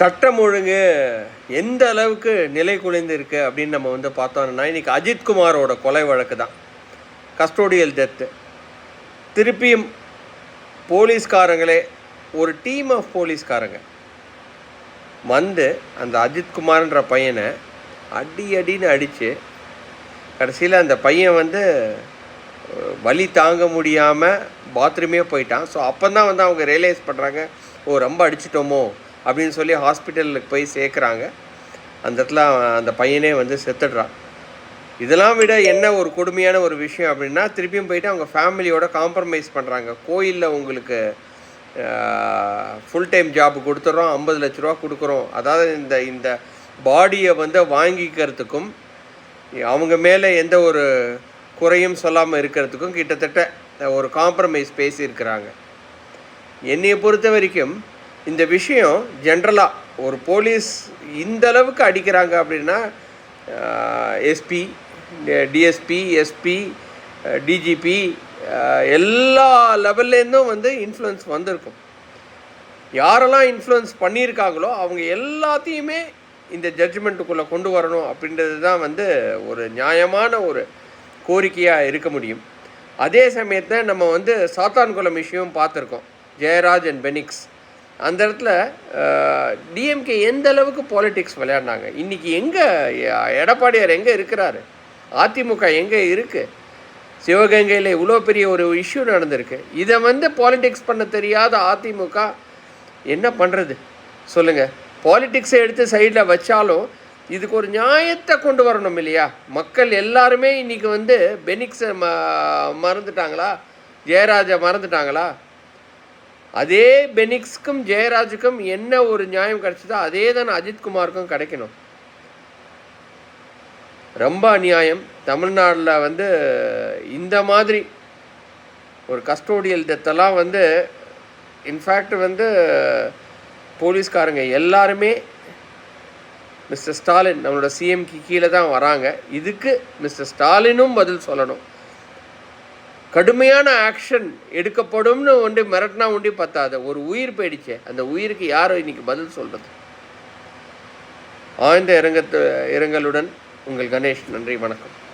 சட்டம் ஒழுங்கு எந்த அளவுக்கு நிலை குலைந்து இருக்குது அப்படின்னு நம்ம வந்து பார்த்தோம்னா இன்னைக்கு அஜித்குமாரோட கொலை வழக்கு தான். Custodial death. திருப்பியும் போலீஸ்காரங்களே ஒரு டீம் ஆஃப் போலீஸ்காரங்க வந்து அந்த அஜித்குமார்ன்ற பையனை அடி அடின்னு அடித்து கடைசியில் அந்த பையன் வந்து வலி தாங்க முடியாமல் பாத்ரூமே போயிட்டான். ஸோ அப்போ தான் வந்து அவங்க ரியலைஸ் பண்ணுறாங்க ஓ ரொம்ப அடிச்சிட்டோமோ அப்படின்னு சொல்லி ஹாஸ்பிட்டலுக்கு போய் சேர்க்குறாங்க. அந்த இடத்துல அவன் அந்த பையனே வந்து செத்துடுறான். இதெல்லாம் விட என்ன ஒரு கொடுமையான ஒரு விஷயம் அப்படின்னா திருப்பியும் போயிட்டு அவங்க ஃபேமிலியோட காம்ப்ரமைஸ் பண்ணுறாங்க கோயிலில் உங்களுக்கு ஃபுல் டைம் ஜாப் கொடுத்துட்றோம் ஐம்பது லட்ச ரூபா கொடுக்குறோம். அதாவது இந்த இந்த பாடியை வந்து வாங்கிக்கிறதுக்கும் அவங்க மேலே எந்த ஒரு குறையும் சொல்லாமல் இருக்கிறதுக்கும் கிட்டத்தட்ட ஒரு காம்ப்ரமைஸ் பேசியிருக்கிறாங்க. என்னையை பொறுத்த வரைக்கும் இந்த விஷயம் ஜென்ரலாக ஒரு போலீஸ் இந்த அளவுக்கு அடிக்கிறாங்க அப்படின்னா எஸ்பி டிஎஸ்பி எஸ்பி டிஜிபி எல்லா லெவல்லேருந்தும் வந்து இன்ஃப்ளூயன்ஸ் வந்திருக்கும். யாரெல்லாம் இன்ஃப்ளூயன்ஸ் பண்ணியிருக்காங்களோ அவங்க எல்லாத்தையுமே இந்த ஜட்ஜ்மெண்ட்டுக்குள்ளே கொண்டு வரணும் அப்படின்றது தான் வந்து ஒரு நியாயமான ஒரு கோரிக்கையாக இருக்க முடியும். அதே சமயத்தில் நம்ம வந்து சாத்தான்குளம் விஷயம் பார்த்துருக்கோம். ஜெயராஜ் அண்ட் பெனிக்ஸ் அந்த இடத்துல டிஎம்கே எந்த அளவுக்கு பாலிடிக்ஸ் விளையாடினாங்க? இன்றைக்கி எங்கே எடப்பாடியார் எங்கே இருக்கிறாரு? அதிமுக எங்கே இருக்குது சிவகங்கையில் இவ்வளோ பெரிய ஒரு இஷ்யூ நடந்திருக்கு. இதை வந்து பாலிடிக்ஸ் பண்ண தெரியாத அதிமுக என்ன பண்ணுறது சொல்லுங்கள் பாலிடிக்ஸை எடுத்து சைடில் வச்சாலும் இதுக்கு ஒரு நியாயத்தை கொண்டு வரணும் இல்லையா? மக்கள் எல்லாருமே இன்றைக்கி வந்து பெனிக்ஸை ம மறந்துட்டாங்களா? ஜெயராஜை மறந்துட்டாங்களா? அதே பெனிக்ஸ்க்கும் ஜெயராஜுக்கும் என்ன ஒரு நியாயம் கிடைச்சதோ அதே தான் அஜித்குமாருக்கும் கிடைக்கணும். ரொம்ப அநியாயம். தமிழ்நாட்டில் வந்து இந்த மாதிரி ஒரு கஸ்டோடியல் டெத்தெல்லாம் வந்து இன்ஃபேக்ட் வந்து போலீஸ்காரங்க எல்லாருமே மிஸ்டர் ஸ்டாலின் நம்மளோட சிஎம்க்கு கீழே தான் வராங்க. இதுக்கு மிஸ்டர் ஸ்டாலினும் பதில் சொல்லணும். கடுமையான ஆக்ஷன் எடுக்கப்படும்னு ஒன்று மிரட்டினா ஒண்டி பத்தாத. ஒரு உயிர் போயிடுச்சே. அந்த உயிருக்கு யாரும் இன்னைக்கு பதில் சொல்கிறது ஆழ்ந்த இரங்கத்து இரங்கலுடன் உங்கள் கணேஷ் நன்றி வணக்கம்.